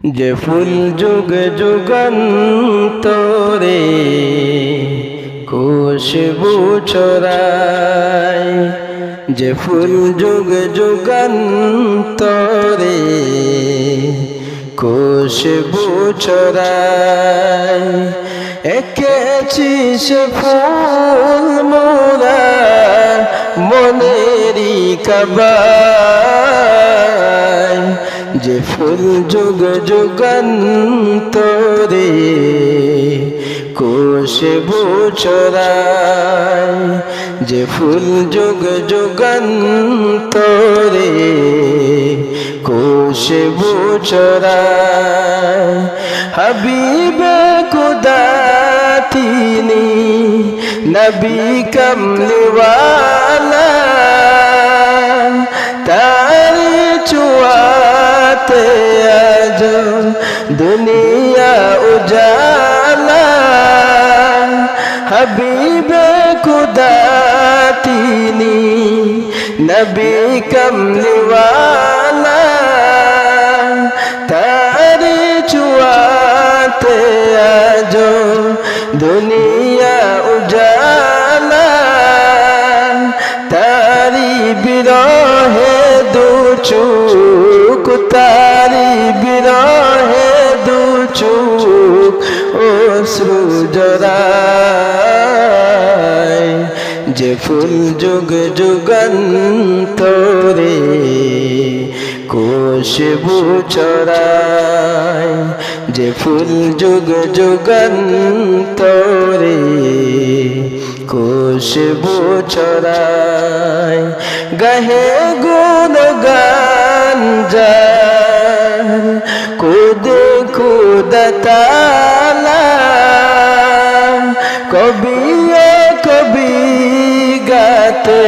যে ফুল যুগ যুগান্তরে খুশবু ছড়ায়। যে ফুল যুগ যুগান্তরে খুশবু ছড়ায়। এঁকেছি সে ফুল মোরা মনেরই কাবায় যে ফুল যুগ যুগান্তরে খুশবু ছড়ায় যে ফুল যুগ যুগান্তরে খুশবু ছড়ায় হাবিবে খুদা তিনি নবী কমলিওয়ালা চুয়াতে আজ দুনিয়া উজালা। হাবিবে খুদা তিনি, নবী কমলিওয়ালা। তার চুয়াতে আজ দুনিয়া উজালা। তারি বিরহে দু চুক জরায় যে ফুল যুগ যুগান্তরে খুশবু ছড়ায়, যে ফুল যুগ যুগান্তরে খুশবু ছড়ায়, গহে গুণ গান খুদ কবি কবি গাতে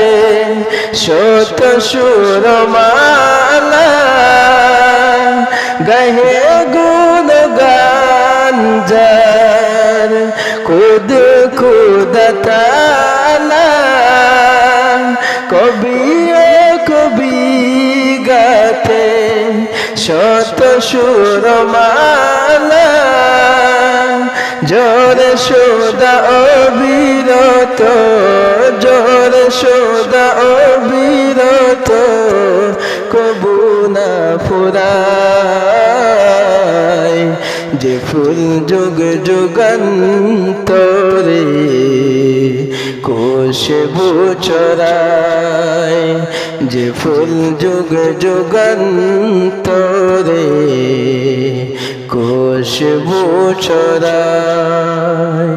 শত সুরমালা, গহে গুণ গান যার খুদ খুদ কবি কবি গাতে শত সুরমালা জোরে সোদা অবিরত, জোরে সোদা অবিরত, কবু না ফুরায় যে ফুল যুগ যুগান্তরে কোশবু চরায় যে ফুল যুগ যুগন্তরে কোষ চরায়